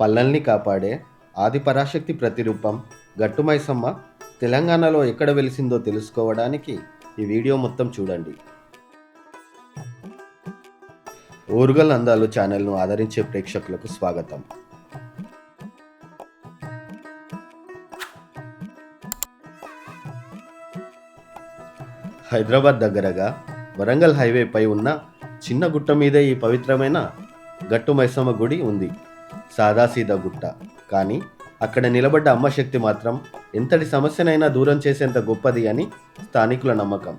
పల్లల్ని కాపాడే ఆదిపరాశక్తి ప్రతిరూపం గట్టుమైసమ్మ తెలంగాణలో ఎక్కడ వెలిసిందో తెలుసుకోవడానికి ఈ వీడియో మొత్తం చూడండి. ఓరుగల్ అందాలు ఛానల్ను ఆదరించే ప్రేక్షకులకు స్వాగతం. హైదరాబాద్ దగ్గరగా వరంగల్ హైవేపై ఉన్న చిన్న గుట్ట మీదే ఈ పవిత్రమైన గట్టు మైసమ్మ గుడి ఉంది. సాదాసీదా గుట్ట. కానీ అక్కడ నిలబడ్డ అమ్మ శక్తి మాత్రం ఎంతటి సమస్యనైనా దూరం చేసేంత గొప్పది అని స్థానికుల నమ్మకం.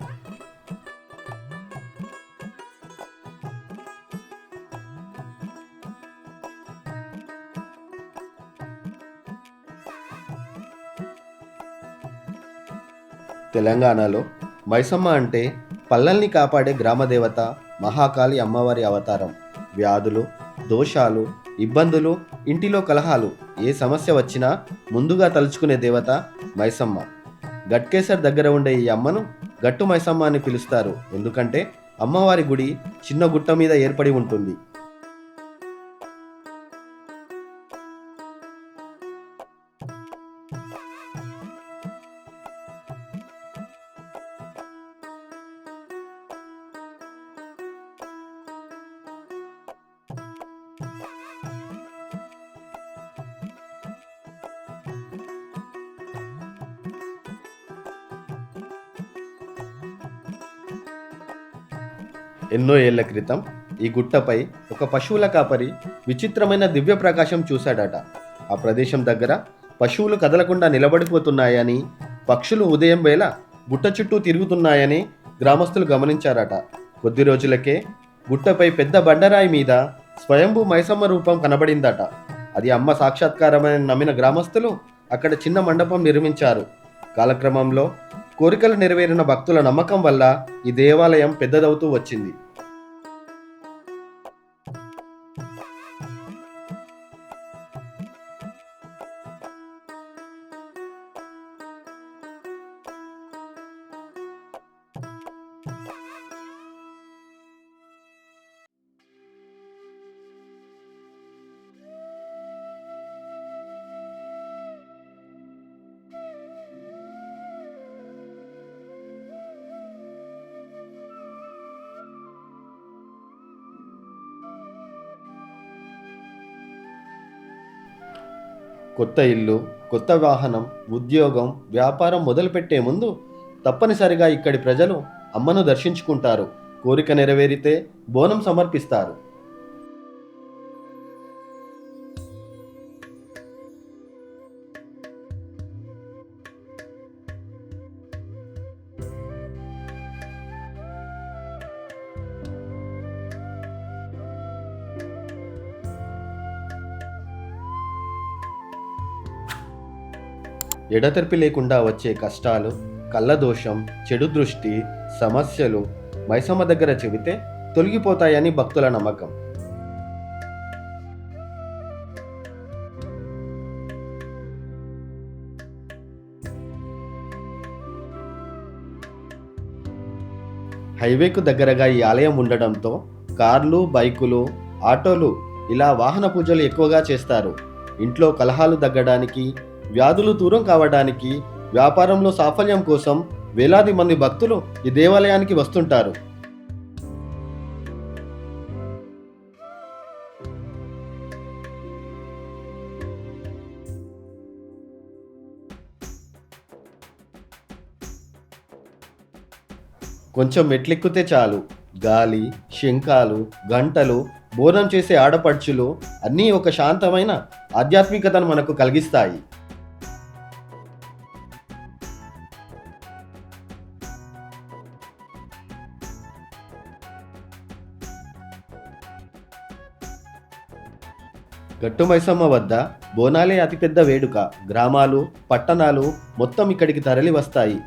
తెలంగాణలో మైసమ్మ అంటే పల్లల్ని కాపాడే గ్రామదేవత మహాకాళి అమ్మవారి అవతారం. వ్యాధులు దోషాలు ఇబ్బందులు ఇంటిలో కలహాలు ఏ సమస్య వచ్చినా ముందుగా తలుచుకునే దేవత మైసమ్మ. గట్కేసర్ దగ్గర ఉండే ఈ అమ్మను గట్టు మైసమ్మ అని పిలుస్తారు. ఎందుకంటే అమ్మవారి గుడి చిన్న గుట్ట మీద ఏర్పడి ఉంటుంది. ఎన్నో ఏళ్ళ క్రితం ఈ గుట్టపై ఒక పశువుల కాపరి విచిత్రమైన దివ్య ప్రకాశం చూశాడట. ఆ ప్రదేశం దగ్గర పశువులు కదలకుండా నిలబడిపోతున్నాయని పక్షులు ఉదయం వేళ గుట్ట చుట్టూ తిరుగుతున్నాయని గ్రామస్తులు గమనించారట. కొద్ది రోజులకే గుట్టపై పెద్ద బండరాయి మీద స్వయంభూ మైసమ్మ రూపం కనబడిందట. అది అమ్మ సాక్షాత్కారమని నమ్మిన గ్రామస్తులు అక్కడ చిన్న మండపం నిర్మించారు. కాలక్రమంలో కోరికలు నెరవేరిన భక్తుల నమ్మకం వల్ల ఈ దేవాలయం పెద్దదవుతూ వచ్చింది. కొత్త ఇల్లు కొత్త వాహనం ఉద్యోగం వ్యాపారం మొదలుపెట్టే ముందు తప్పనిసరిగా ఇక్కడి ప్రజలు అమ్మను దర్శించుకుంటారు. కోరిక నెరవేరితే బోనం సమర్పిస్తారు. ఎడతెరిపి లేకుండా వచ్చే కష్టాలు కళ్ళదోషం చెడు దృష్టి సమస్యలు మైసమ్మ దగ్గర చెబితే తొలగిపోతాయని భక్తుల నమ్మకం. హైవేకు దగ్గరగా ఈ ఆలయం ఉండడంతో కార్లు బైకులు ఆటోలు ఇలా వాహన పూజలు ఎక్కువగా చేస్తారు. ఇంట్లో కలహాలు తగ్గడానికి వ్యాధులు దూరం కావడానికి వ్యాపారంలో సాఫల్యం కోసం వేలాది మంది భక్తులు ఈ దేవాలయానికి వస్తుంటారు. కొంచెం మెట్లెక్కితే చాలు. గాలి శంఖాలు గంటలు బోధం చేసే ఆడపడుచులు అన్నీ ఒక శాంతమైన ఆధ్యాత్మికతను మనకు కలిగిస్తాయి. గట్టు మైసమ్మ వద్ద బోనాలే అతిపెద్ద వేడుక. గ్రామాలు పట్టణాలు మొత్తం ఇక్కడికి తరలి వస్తాయి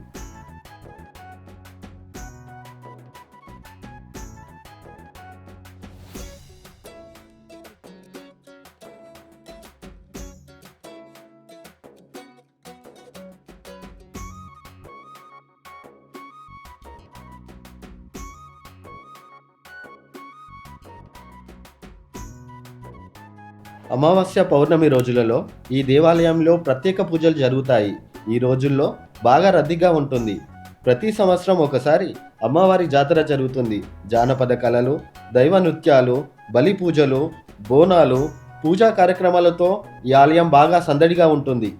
అమావాస్య పౌర్ణమి రోజులలో ఈ దేవాలయంలో ప్రత్యేక పూజలు జరుగుతాయి. ఈ రోజుల్లో బాగా రద్దీగా ఉంటుంది. ప్రతి సంవత్సరం ఒకసారి అమ్మవారి జాతర జరుగుతుంది. జానపద కళలు దైవ నృత్యాలు బలి పూజలు బోనాలు పూజా కార్యక్రమాలతో ఈ ఆలయం బాగా సందడిగా ఉంటుంది.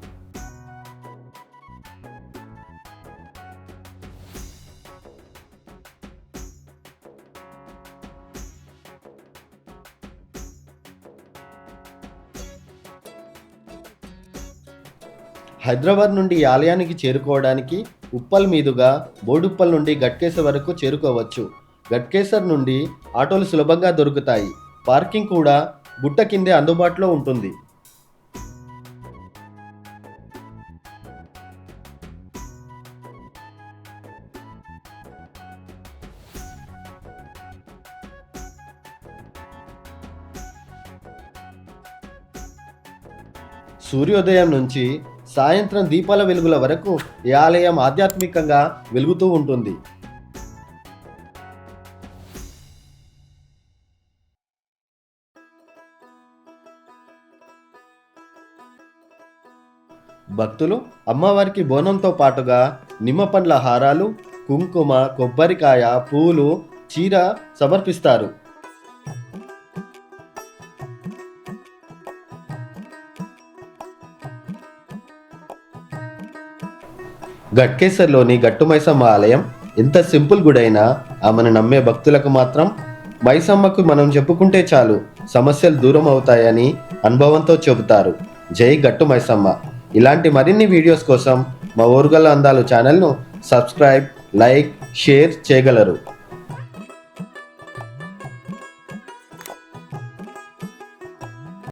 హైదరాబాద్ నుండి ఆలయానికి చేరుకోవడానికి ఉప్పల్ మీదుగా బోడుప్పల్ నుండి గట్కేసర్ వరకు చేరుకోవచ్చు. గట్కేసర్ నుండి ఆటోలు సులభంగా దొరుకుతాయి. పార్కింగ్ కూడా గుట్ట కిందే అందుబాటులో ఉంటుంది. సూర్యోదయం నుంచి సాయంత్రం దీపాల వెలుగుల వరకు ఈ ఆలయం ఆధ్యాత్మికంగా వెలుగుతూ ఉంటుంది. భక్తులు అమ్మవారికి బోనంతో పాటుగా నిమ్మ పండ్ల హారాలు కుంకుమ కొబ్బరికాయ పూలు చీర సమర్పిస్తారు. గట్కేసర్లోని గట్టు మైసమ్మ ఆలయం ఎంత సింపుల్ గుడైనా ఆమెను నమ్మే భక్తులకు మాత్రం మైసమ్మకు మనం చెప్పుకుంటే చాలు సమస్యలు దూరం అవుతాయని అనుభవంతో చెబుతారు. జై గట్టు మైసమ్మ ఇలాంటి మరిన్ని వీడియోస్ కోసం మా ఊరుగల అందాలు ఛానల్ను సబ్స్క్రైబ్ లైక్ షేర్ చేయగలరు.